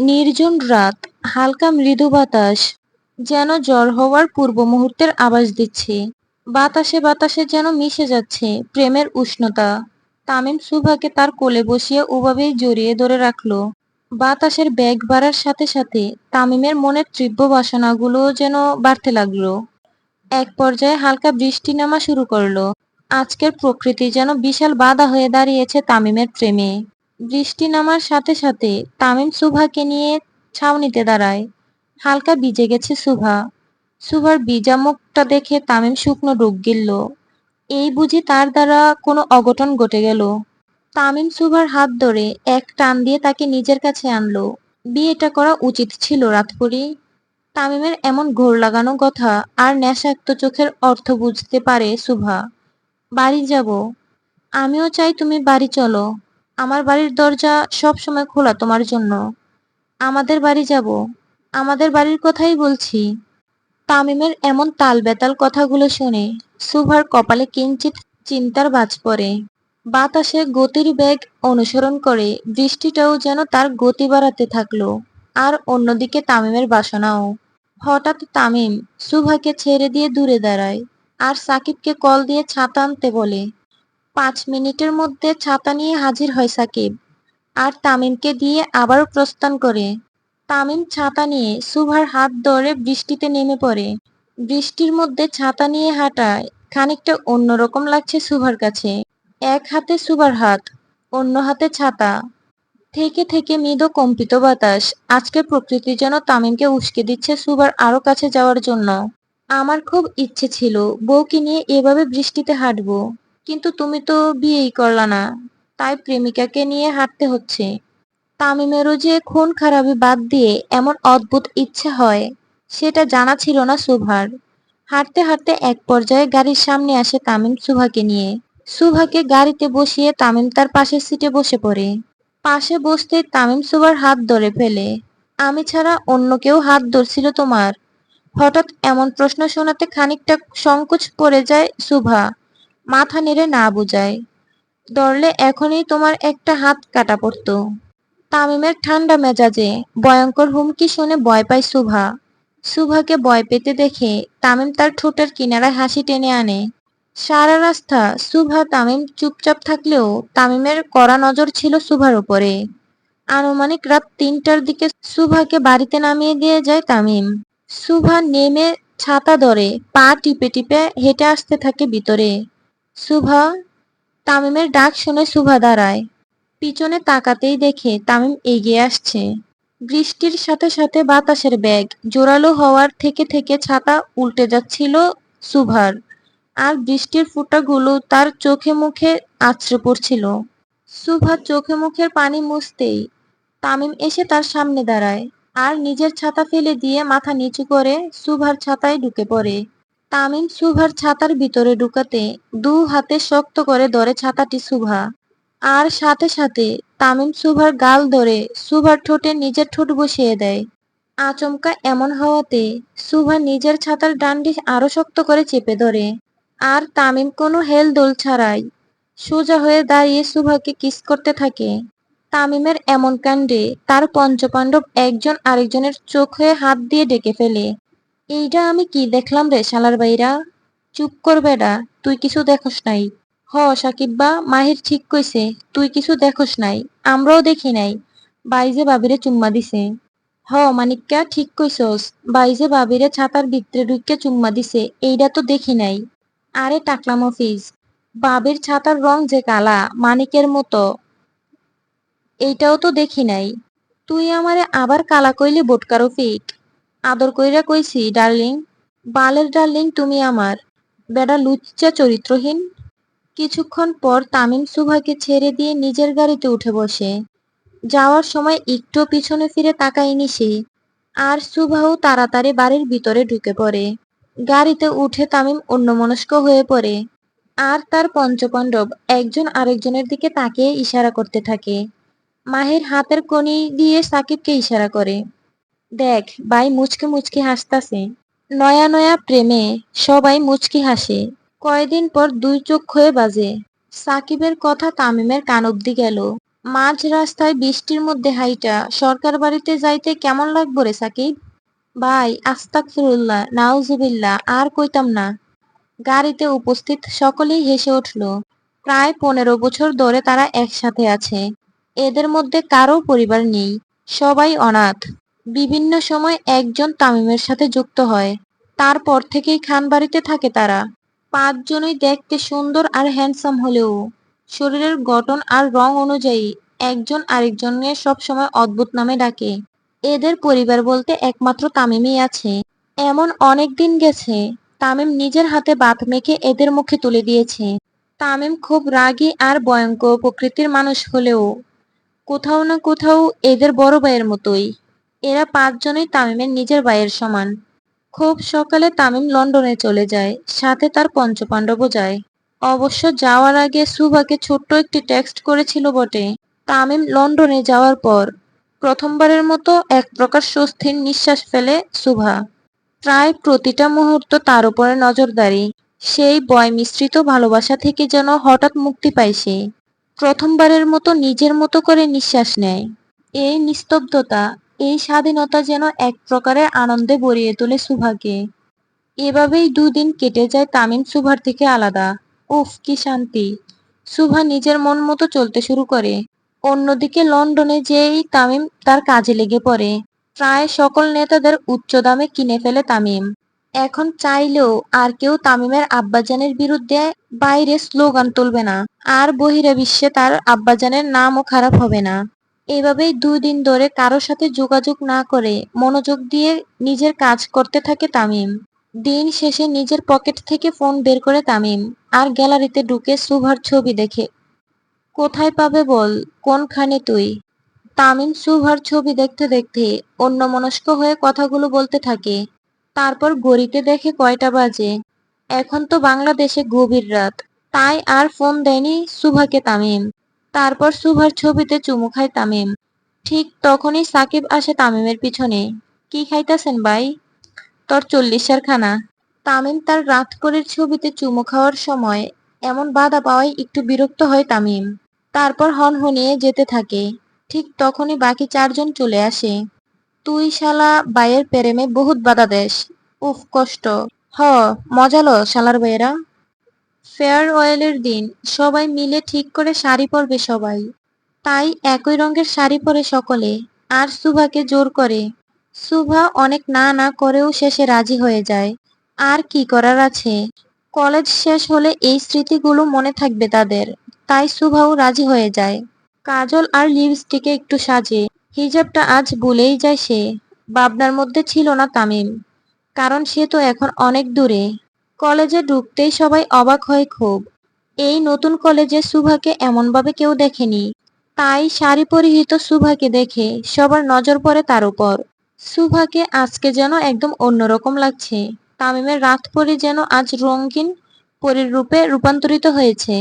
নির্জন রাত, হালকা মৃদু বাতাস, যেন জ্বর হওয়ার পূর্ব মুহূর্তের আভাস দিচ্ছে। বাতাসে বাতাসে যেন মিশে যাচ্ছে প্রেমের উষ্ণতা। তামিম সুভাকে তার কোলে বসিয়ে ওভাবেই জড়িয়ে ধরে রাখল। বাতাসের বেগ বাড়ার সাথে সাথে তামিমের মনের তীব্র বাসনাগুলো যেন বাড়তে লাগল। এক পর্যায়ে হালকা বৃষ্টি নামা শুরু করল। আজকের প্রকৃতি যেন বিশাল বাধা হয়ে দাঁড়িয়েছে তামিমের প্রেমে। বৃষ্টি নামার সাথে সাথে তামিম সুভাকে নিয়ে ছাউনিতে দাঁড়ায়। হালকা ভিজে গেছে সুভা। সুভার ভিজা মুখটা দেখে তামিম শুকনো ডুব গিলল। এই বুঝি তার দ্বারা কোনো অঘটন ঘটে গেল। তামিম সুভার হাত ধরে এক টান দিয়ে তাকে নিজের কাছে আনলো। বিয়েটা করা উচিত ছিল রাতপুরি। তামিমের এমন ঘোর লাগানো কথা আর নেশাক্ত চোখের অর্থ বুঝতে পারে সুভা। বাড়ি যাব। আমিও চাই তুমি বাড়ি চলো। আমার বাড়ির দরজা সব সময় খোলা তোমার জন্য। আমাদের বাড়ি যাব। আমাদের বাড়ির কথাই বলছি। তামিমের এমন তাল বেতাল কথাগুলো শুনে সুভার কপালে কিঞ্চিত চিন্তার বাজ পড়ে। বাতাসে গতির বেগ অনুসরণ করে বৃষ্টিটাও যেন তার গতি বাড়াতে থাকল। আর অন্যদিকে তামিমের বাসনাও। হঠাৎ তামিম সুভাকে ছেড়ে দিয়ে দূরে দাঁড়ায় আর সাকিবকে কল দিয়ে ছাতা আনতে বলে পাঁচ মিনিটের মধ্যে ছাতা নিয়ে হাজির হয় সাকিব আর তামিমকে দিয়ে আবারও প্রস্থান করে। তামিম ছাতা নিয়ে সুভার হাত ধরে বৃষ্টিতে নেমে পড়ে। বৃষ্টির মধ্যে ছাতা নিয়ে হাঁটায় খানিকটা অন্যরকম লাগছে সুভার কাছে। এক হাতে সুভার হাত, অন্য হাতে ছাতা। থেকে থেকে মৃদু কম্পিত বাতাস। আজকে প্রকৃতি যেন তামিমকে উস্কে দিচ্ছে সুভার আরও কাছে যাওয়ার জন্য। আমার খুব ইচ্ছে ছিল বউকে নিয়ে এভাবে বৃষ্টিতে হাঁটবো। কিন্তু তুমি তো বিয়েই করলা না। তাই প্রেমিকাকে নিয়ে হাঁটতে হচ্ছে। তামিমেরও যে খুন খারাপি বাদ দিয়ে এমন অদ্ভুত ইচ্ছে হয়, সেটা জানা ছিল না সুভার। হাঁটতে হাঁটতে এক পর্যায়ে গাড়ির সামনে আসে তামিম সুভাকে নিয়ে। সুভাকে গাড়িতে বসিয়ে তামিম তার পাশের সিটে বসে পড়ে। পাশে বসতে তামিম সুভার হাত ধরে ফেলে। আমি ছাড়া অন্য কেউ হাত ধরছিল তোমার? হঠাৎ এমন প্রশ্ন শোনাতে খানিকটা সংকোচ পড়ে যায় সুভা। মাথা নেড়ে না বুঝায়। ধরলে এখনই তোমার একটা হাত কাটা পড়তো। তামিমের ঠান্ডা মেজাজে ভয়ঙ্কর হুমকি শুনে ভয় পায় সুভা। সুভাকে ভয় পেতে দেখে তামিম তার ঠোঁটের কিনারায় হাসি টেনে আনে। সারা রাস্তা সুভা, তামিম চুপচাপ থাকলেও তামিমের কড়া নজর ছিল সুভার উপরে। আনুমানিক রাত তিনটার দিকে সুভাকে বাড়িতে নামিয়ে দিয়ে যায় তামিম। সুভা নেমে ছাতা ধরে পা টিপে টিপে হেঁটে আসতে থাকে ভিতরে। সুভা, তামিমের ডাক শুনে সুভা দাঁড়ায়। পিছনে তাকাতেই দেখে তামিম এগিয়ে আসছে। বৃষ্টির সাথে সাথে বাতাসের ব্যাগ জোরালো হওয়ার থেকে থেকে ছাতা উল্টে যাচ্ছিল সুভার, আর বৃষ্টির ফুটাগুলো তার চোখে মুখে আছড়ে পড়ছিল। সুভা চোখে মুখের পানি মুছতেই তামিম এসে তার সামনে দাঁড়ায়, আর নিজের ছাতা ফেলে দিয়ে মাথা নিচু করে সুভার ছাতায় ঢুকে পড়ে। তামিম সুভার ছাতার ভিতরে ঢুকাতে দু হাতে শক্ত করে ধরে ছাতাটি সুভা। আর সাথে সাথে তামিম সুভার গাল ধরে সুভার ঠোঁটে নিজের ঠোঁট বসিয়ে দেয়। আচমকা এমন হওয়াতে সুভা নিজের ছাতার ডান্ডি আরও শক্ত করে চেপে ধরে। আর তামিম কোনো হেল দোল ছাড়াই সোজা হয়ে দাঁড়িয়ে সুভাকে কিস করতে থাকে। তামিমের এমন কাণ্ডে তার পঞ্চপাণ্ডব একজন আরেকজনের চোখ হয়ে হাত দিয়ে ডেকে ফেলে। এইটা আমি কি দেখলাম রে শালার বাইরা চুপ কর বেডা, তুই কিছু দেখোস নাই। হ, সাকিব বা, মাহির ঠিক কইছে, তুই কিছু দেখোস নাই, আমরাও দেখি নাই। বাইজে বাবিরে চুম্মা দিছে। হ, মানিক্কা, ঠিক কইছস। বাইজে বাবিরে ছাতার ভিতরে ঢুকে চুম্মা দিছে এইটা তো দেখি নাই। আরে টাকলাম অফিস। বাবির ছাতার রং যে কালা, মানিকের মতো। এইটাও তো দেখি নাই। তুই আমারে আবার কালা কইলে বোটকারো ফিক আদর কইরা কইছি, ডার্লিং। বালের ডার্লিং, তুমি আমার। বেডা লুচ্চা চরিত্রহীন। কিছুক্ষণ পর তামিম সুভাকে ছেড়ে দিয়ে নিজের গাড়িতে উঠে বসে। যাওয়ার সময় একটু পিছনে ফিরে তাকায়নি সে। আর সুভাও তাড়াতাড়ি বাড়ির ভিতরে ঢুকে পড়ে। গাড়িতে উঠে তামিম অন্যমনস্ক হয়ে পড়ে। আর তার পঞ্চপাণ্ডব একজন আরেকজনের দিকে তাকিয়ে ইশারা করতে থাকে। মাহের হাতের কনি দিয়ে সাকিবকে ইশারা করে। দেখ, ভাই মুচকি মুচকি হাসতাছে। নয়া নয়া প্রেমে সবাই মুচকি হাসে। কয়দিন পর দুই চোখ হয়ে বাজে। সাকিবের কথা তামিমের কান অব্দি গেল। মাঝ রাস্তায় বৃষ্টির মধ্যে হাইটা সরকার বাড়িতে যাইতে কেমন লাগবো রে সাকিব? ভাই আস্তাকফিরুল্লাহ নাউজুবিল্লাহ, আর কইতাম না। গাড়িতে উপস্থিত সকলেই হেসে উঠল। প্রায় পনেরো বছর ধরে তারা একসাথে আছে। এদের মধ্যে কারও পরিবার নেই। সবাই অনাথ। বিভিন্ন সময় একজন তামিমের সাথে যুক্ত হয়। তারপর থেকেই খান বাড়িতে থাকে তারা। পাঁচজনই দেখতে সুন্দর আর হ্যান্ডসাম হলেও, শরীরের গঠন আর রং অনুযায়ী একজন আরেকজনের সবসময় অদ্ভুত নামে ডাকে। এদের পরিবার বলতে একমাত্র তামিমই আছে। এমন অনেক দিন গেছে, তামিম নিজের হাতে ভাত মেখে এদের মুখে তুলে দিয়েছে। তামিম খুব রাগী আর ভয়ঙ্কর প্রকৃতির মানুষ হলেও, কোথাও না কোথাও এদের বড় ভাইয়ের মতোই। এরা পাঁচজনই তামিমের নিজের ভাইয়ের সমান। খুব সকালে তামিম লন্ডনে চলে যায়, সাথে তার পঞ্চপাণ্ডবও যায়। অবশ্য যাওয়ার আগে সুভাকে ছোট্ট একটি টেক্সট করেছিল বটে, তামিম লন্ডনে যাওয়ার পর প্রথমবারের মতো এক প্রকার স্বস্তির নিঃশ্বাস ফেলে সুভা। প্রায় প্রতিটা মুহূর্ত তার উপরে নজরদারি, সেই বয় মিশ্রিত ভালোবাসা থেকে যেন হঠাৎ মুক্তি পায় সে। প্রথমবারের মতো নিজের মতো করে নিঃশ্বাস নেয়। এই নিস্তব্ধতা এই স্বাধীনতা যেন এক প্রকারের আনন্দে ভরিয়ে তোলে সুভাকে। এভাবেই দুদিন কেটে যায় তামিম সুভার থেকে আলাদা। উফ, কি শান্তি। সুভা নিজের মন মতো চলতে শুরু করে। অন্যদিকে লন্ডনে যেই তামিম তার কাজে লেগে পড়ে। প্রায় সকল নেতাদের উচ্চ দামে কিনে ফেলে তামিম। এখন চাইলেও আর কেউ তামিমের আব্বাজানের বিরুদ্ধে বাইরে স্লোগান তুলবে না। আর বহিরা বিশ্বে তার আব্বাজানের নামও খারাপ হবে না। এভাবেই দুই দিন ধরে কারও সাথে যোগাযোগ না করে মনোযোগ দিয়ে নিজের কাজ করতে থাকে তামিম। দিন শেষে নিজের পকেট থেকে ফোন বের করে তামিম, আর গ্যালারিতে ঢুকে সুভার ছবি দেখে। কোথায় পাবে বল, কোনখানে তুই? তামিম সুভার ছবি দেখতে দেখতে অন্যমনস্ক হয়ে কথাগুলো বলতে থাকে। তারপর গড়িতে দেখে কয়টা বাজে। এখন তো বাংলাদেশে গভীর রাত, তাই আর ফোন দেয়নি সুভাকে তামিম। তারপর সুভার ছবিতে চুমু খায় তামিম। ঠিক তখনই সাকিব আসে তামিমের পিছনে। কি খাইতাছেন ভাই? তোর চল্লিশের খানা। তামিম তার রাতকরের ছবিতে চুমু খাওয়ার সময় এমন বাধা পাওয়ায় একটু বিরক্ত হয় তামিম। তারপর হনহনিয়ে যেতে থাকে। ঠিক তখনই বাকি চারজন চলে আসে। তুই শালা বাইয়ের প্রেমে বহুত বাধা দেশ উফ, কষ্ট। হ মজালো শালার বাইয়েরা ফেয়ার অয়েলের দিন, সবাই মিলে ঠিক করে শাড়ি পরবে সবাই। তাই একই রঙের শাড়ি পরে সকলে, আর সুভাকে জোর করে। সুভা অনেক না না করেও শেষে রাজি হয়ে যায়। আর কি করার আছে? কলেজ শেষ হলে এই স্মৃতিগুলো মনে থাকবে তাদের। তাই সুভাও রাজি হয়ে যায়। কাজল আর লিপস্টিকে একটু সাজে। হিজাবটা আজ ভুলেই যায় সে। ভাবনার মধ্যে ছিল না তামিম। কারণ সে তো এখন অনেক দূরে। কলেজে ঢুকতেই সবাই অবাক হয় খুব। এই নতুন কলেজে সুভাকে এমনভাবে কেউ দেখেনি। তাই শাড়ি পরিহিত সুভাকে দেখে সবার নজর পড়ে তার উপর। সুভাকে আজকে যেন একদম অন্যরকম লাগছে। তামিমের রাত পরে যেন আজ রঙিন পরীর রূপে রূপান্তরিত হয়েছে।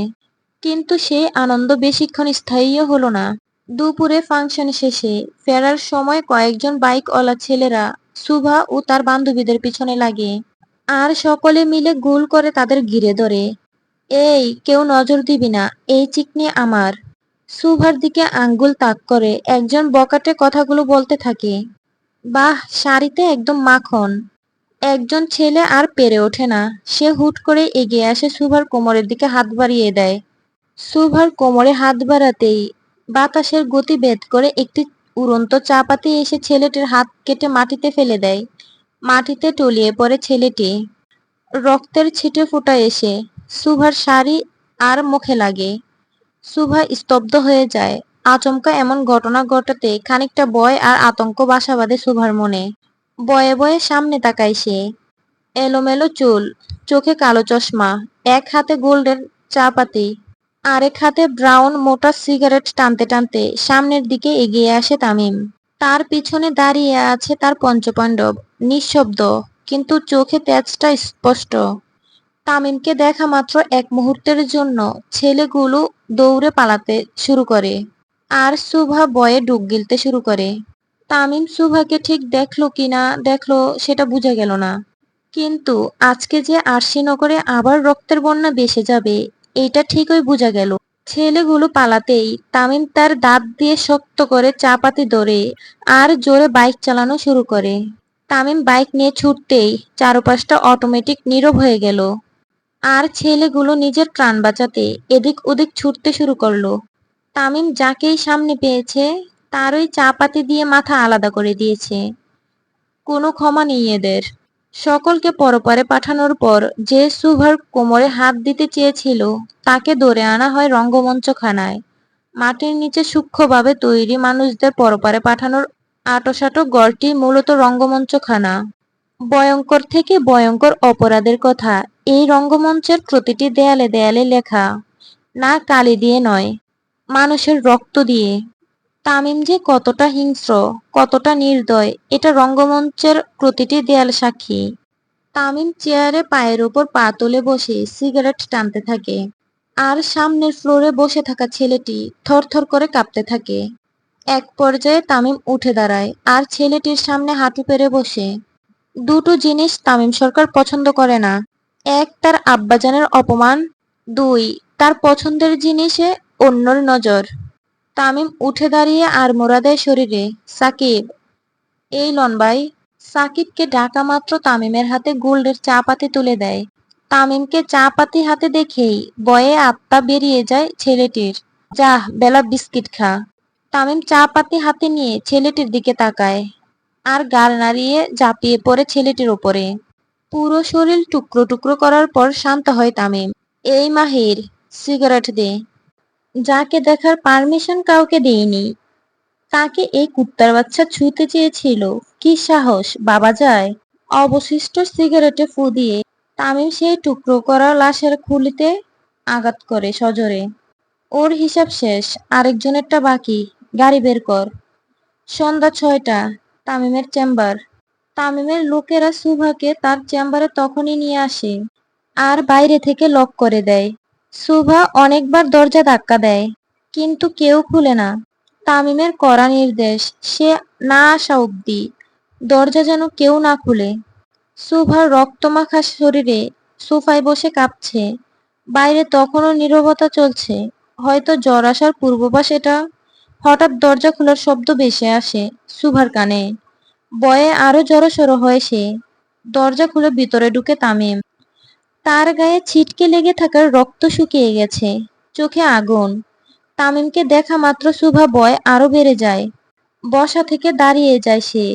কিন্তু সেই আনন্দ বেশিক্ষণ স্থায়ীও হলো না। দুপুরে ফাংশন শেষে ফেরার সময় কয়েকজন বাইকওয়ালা ছেলেরা সুভা ও তার বান্ধবীদের পিছনে লাগে। আর সকলে মিলে গোল করে তাদের ঘিরে ধরে। এই, কেউ নজর দিবি না, এই চিকনি আমার। সুভার দিকে আঙ্গুল তাক করে একজন বকাটে কথাগুলো বলতে থাকে। বাহ, শাড়িতে একদম মাখন। একজন ছেলে আর পেরে ওঠে না। সে হুট করে এগিয়ে আসে সুভার কোমরের দিকে হাত বাড়িয়ে দেয়। সুভার কোমরে হাত বাড়াতেই বাতাসের গতি ভেদ করে একটি উড়ন্ত চাপাতি এসে ছেলেটির হাত কেটে মাটিতে ফেলে দেয়। মাটিতে টলিয়ে পড়ে ছেলেটি। রক্তের ছিটে ফোটা এসে সুভার শাড়ি আর মুখে লাগে। সুভা স্তব্ধ হয়ে যায়। আচমকা এমন ঘটনা ঘটাতে খানিকটা ভয় আর আতঙ্ক বাসা বাঁধে সুভার মনে। বয়ে বয়ে সামনে তাকায় সে। এলোমেলো চুল, চোখে কালো চশমা, এক হাতে গোল্ডের চা পাতি আরেক হাতে ব্রাউন মোটা সিগারেট টানতে টানতে সামনের দিকে এগিয়ে আসে তামিম। তার পিছনে দাঁড়িয়ে আছে তার পঞ্চপাণ্ডব। নিঃশব্দ, কিন্তু চোখে তেজটা স্পষ্ট। তামিমকে দেখা মাত্র এক মুহূর্তের জন্য ছেলেগুলো দৌড়ে পালাতে শুরু করে আর সুভা বয়ে ডুব গিলতে শুরু করে। তামিম সুভাকে ঠিক দেখল কিনা দেখল সেটা বোঝা গেল না। কিন্তু আজকে যে আরশিনগরে আবার রক্তের বন্যা বেসে যাবে, এইটা ঠিকই বোঝা গেল। ছেলেগুলো পালাতেই তামিম তার দাঁত দিয়ে শক্ত করে চাপাতি ধরে আর জোরে বাইক চালানো শুরু করে। তামিম বাইক নিয়ে ছুটতেই চারপাশটা অটোমেটিক নীরব হয়ে গেল। আর ছেলেগুলো নিজের প্রাণ বাঁচাতে এদিক ওদিক ছুটতে শুরু করল। তামিম যাকেই সামনে পেয়েছে, তারই চাপাতি দিয়ে মাথা আলাদা করে দিয়েছে। কোনো ক্ষমা নেই এদের। সকলকে পরপারে পাঠানোর পর যে সুভার কোমরে হাত দিতে চেয়েছিল, তাকে ধরে আনা হয় রঙ্গমঞ্চখানায়। মাটির নিচে সূক্ষ্মভাবে তৈরি মানুষদের পরপারে পাঠানোর আটোসাটো গড়টি মূলত রঙ্গমঞ্চখানা। ভয়ঙ্কর থেকে ভয়ঙ্কর অপরাধের কথা, এই রঙ্গমঞ্চের প্রতিটি দেয়ালে দেয়ালে লেখা, না কালি দিয়ে নয়, মানুষের রক্ত দিয়ে। তামিম যে কতটা হিংস্র, কতটা নির্দয়, এটা রঙ্গমঞ্চের প্রতিটি দেয়াল সাক্ষী। তামিম চেয়ারে পায়ের ওপর পা তুলে বসে সিগারেট টানতে থাকে। আর সামনের ফ্লোরে বসে থাকা ছেলেটি থরথর করে কাঁপতে থাকে। এক পর্যায়ে তামিম উঠে দাঁড়ায় আর ছেলেটির সামনে হাঁটু পেরে বসে। দুটো জিনিস তামিম সরকার পছন্দ করে না। এক, তার আব্বাজানের অপমান। দুই, তার পছন্দের জিনিসে অন্যর নজর। তামিম উঠে দাঁড়িয়ে আর মোরা দেয় শরীরে, সাকিব, এই লন ভাই। সাকিবকে ডাকা মাত্র তামিমের হাতে গোল্ডের চা পাতি তুলে দেয়। তামিমকে চা পাতি হাতে দেখেই বয়ে আত্মা বেরিয়ে যায় ছেলেটির। যাহ, বেলা বিস্কিট খা। তামিম চা পাতি হাতে নিয়ে ছেলেটির দিকে তাকায় আর গাল নাড়িয়ে ঝাঁপিয়ে পড়ে ছেলেটির ওপরে। পুরো শরীর টুকরো টুকরো করার পর শান্ত হয় তামিম। এই মাহির, সিগারেট দে। যাকে দেখার পারমিশন কাউকে দেইনি। তাকে এই কুত্তার বাচ্চা ছুঁতে চেয়েছিল। কি সাহস, বাবা যায়। অবশিষ্ট সিগারেটে ফু দিয়ে তামিম সেই টুকরো করা লাশের খুলিতে আঘাত করে সজোরে। ওর হিসাব শেষ, আরেকজনেরটা বাকি। গাড়ি বের কর। সন্ধ্যা ছয়টা, তামিমের চেম্বার। তামিমের লোকেরা সুভাকে তার চেম্বারে তখনই নিয়ে আসে। আর বাইরে থেকে লক করে দেয়। সুভা অনেকবার দরজা ধাক্কা দেয়, কিন্তু কেউ খুলে না। তামিমের কড়া নির্দেশ, সে না আসা অবধি দরজা যেন কেউ না খুলে। সুভার রক্তমাখা শরীরে সোফায় বসে কাঁপছে। বাইরে তখনও নীরবতা চলছে। হয়তো জ্বর আসার পূর্ববাস এটা। হঠাৎ দরজা খোলার শব্দ ভেসে আসে সুভার কানে। বয়ে আরও জড়সড় হয় সে। দরজা খুলে ভিতরে ঢুকে তামিম তার গায়ে ছিটকে লেগে থাকার রক্ত শুকিয়ে গেছে। চোখে আগুন। তামিমকে দেখা মাত্র শুভা বয় আরও বেড়ে যায়। বসা থেকে দাঁড়িয়ে যায় সে।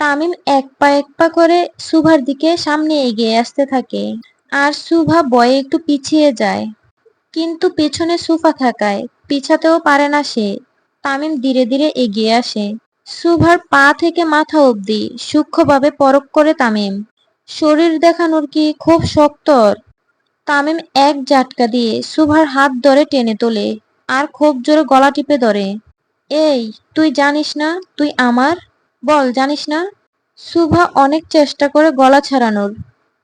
তামিম এক পা এক পা করে সুভার দিকে সামনে এগিয়ে আসতে থাকে। আর সুভা বয়ে একটু পিছিয়ে যায়। কিন্তু পেছনে সুফা থাকায় পিছাতেও পারে না সে। তামিম ধীরে ধীরে এগিয়ে আসে। সুভার পা থেকে মাথা অবধি সূক্ষ্মভাবে পরক করে তামিম। শরীর দেখানোর কি খুব শক্তর তামিম এক জাটকা দিয়ে সুভার হাত ধরে টেনে তোলে, আর খুব জোরে গলা টিপে ধরে, এই, তুই জানিস না? তুই আমার? বল, জানিস না? সুভা অনেক চেষ্টা করে গলা ছাড়ানোর,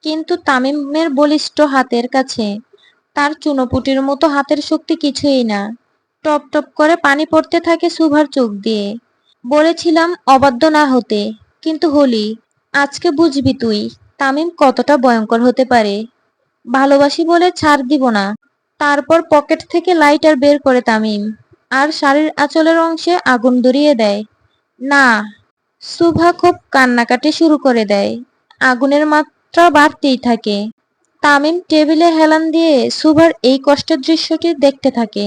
কিন্তু তামিমের বলিষ্ঠ হাতের কাছে তার চুনোপুটির মতো হাতের শক্তি কিছুই না। টপ টপ করে পানি পড়তে থাকে সুভার চোখ দিয়ে, বলেছিলাম অবাধ্য না হতে, কিন্তু হলি, আজকে বুঝবি তুই তামিম কতটা ভয়ঙ্কর হতে পারে? ভালোবাসি বলে ছাড় দিব না। তারপর পকেট থেকে লাইটার বের করে তামিম। আর শাড়ির আঁচলের অংশে আগুন ধরিয়ে দেয়। না, সুভা খুব কান্নাকাটি শুরু করে দেয়। আগুনের মাত্রা বাড়তেই থাকে। তামিম টেবিলে হেলান দিয়ে সুভার এই কষ্টের দৃশ্যটি দেখতে থাকে।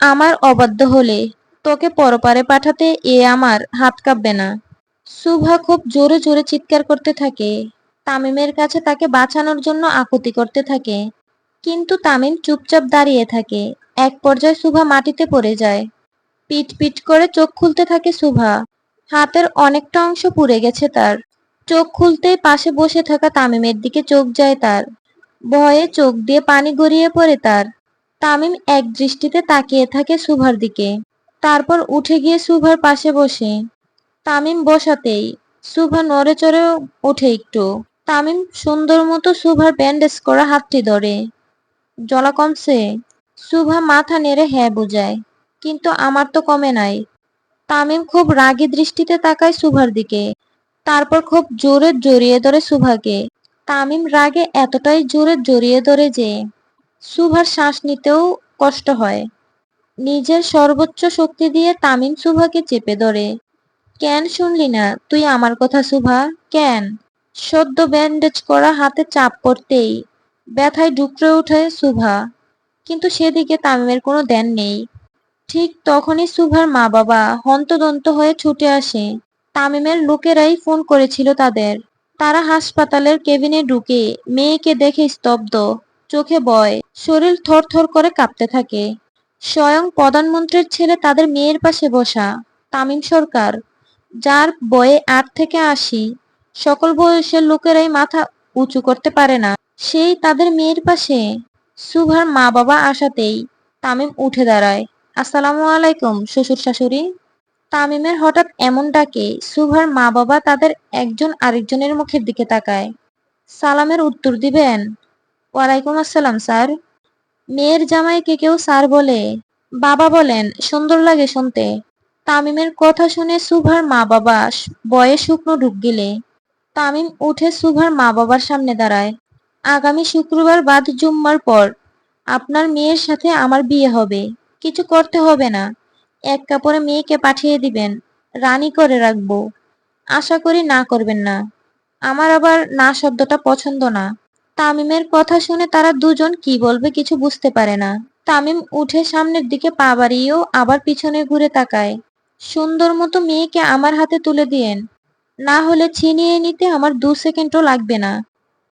আমার অবাধ্য হলে, তোকে পরপারে পাঠাতে এ আমার হাত কাঁপবে না। সুভা খুব জোরে জোরে চিৎকার করতে থাকে। তামিমের কাছে তাকে বাঁচানোর জন্য আকুতি করতে থাকে। কিন্তু তামিম চুপচাপ দাঁড়িয়ে থাকে। এক পর্যায়ে সুভা মাটিতে পড়ে যায়। পিট পিট করে চোখ খুলতে থাকে সুভা। হাতের অনেকটা অংশ পুড়ে গেছে তার। চোখ খুলতেই পাশে বসে থাকা তামিমের দিকে চোখ যায় তার। ভয়ে চোখ দিয়ে পানি গড়িয়ে পড়ে তার। তামিম এক দৃষ্টিতে তাকিয়ে থাকে সুভার দিকে। তারপর উঠে গিয়ে সুভার পাশে বসে। তামিম বসাতেই সুভা নড়ে চড়ে ওঠে একটু। তামিম সুন্দর মতো সুভার ব্যান্ডেজ করা হাতটি ধরে। জলা কমছে। সুভা মাথা নেড়ে হ্যাঁ বোঝায়, কিন্তু আমার তো কমে নাই। তামিম খুব রাগী দৃষ্টিতে তাকায় সুভার দিকে, তারপর খুব জোরে জড়িয়ে ধরে সুভাকে। তামিম রাগে এতটাই জোরে জড়িয়ে ধরে যে, সুভার শ্বাস নিতেও কষ্ট হয়। নিজের সর্বোচ্চ শক্তি দিয়ে তামিম সুভাকে চেপে ধরে। কেন শুনলি না? তুই আমার কথা সুভা? কেন? সদ্য ব্যান্ডেজ করা হাতে চাপ পড়তেই ব্যথায় ডুকরে ওঠে সুভা। কিন্তু সেদিকে তামিমের কোনো ধ্যান নেই। ঠিক তখনই সুভার মা বাবা হন্তদন্ত হয়ে ছুটে আসে। তামিমের লোকেরাই ফোন করেছিল তাদের। তারা হাসপাতালের কেবিনে ঢুকে মেয়েকে দেখে স্তব্ধ, চোখে বয়, শরীর থরথর করে কাঁপতে থাকে। স্বয়ং প্রধানমন্ত্রীর ছেলে তাদের মেয়ের পাশে বসা তামিম সরকার, যার বয়ে আট থেকে আশি সকল বয়সের লোকেরাই মাথা উঁচু করতে পারে না। সেই তাদের মেয়ের পাশে সুভার মা বাবা আসাতেই তামিম উঠে দাঁড়ায়। আসসালামু আলাইকুম শ্বশুর শাশুড়ি তামিমের হঠাৎ এমন ডাকে সুভার মা বাবা তাদের একজন আরেকজনের মুখের দিকে তাকায়। সালামের উত্তর দিবেন, ওয়ালাইকুম আসসালাম, স্যার। মেয়ের জামাইকে কেউ স্যার বলে, বাবা বলেন, সুন্দর লাগে শুনতে। তামিমের কথা শুনে সুভার মা বাবা বয়ে শুকনো ঢুক গেলে তামিম উঠে সুভার মা বাবার সামনে দাঁড়ায়। আগামী শুক্রবার বাদ জুম্মার পর আপনার মেয়ের সাথে আমার বিয়ে হবে। কিছু করতে হবে না। এক কাপড়ে মেয়েকে পাঠিয়ে দিবেন। রানি করে রাখব। আশা করি না করবেন না। আমার আবার না শব্দটা পছন্দ না। তামিমের কথা শুনে তারা দুজন কি বলবে কিছু বুঝতে পারে না। তামিম উঠে সামনের দিকে পা বাড়িয়েও আবার পিছনে ঘুরে তাকায়। সুন্দর মতো মেয়েকে আমার হাতে তুলে দিয়েন। না হলে ছিনিয়ে নিতে আমার দু সেকেন্ডও লাগবে না।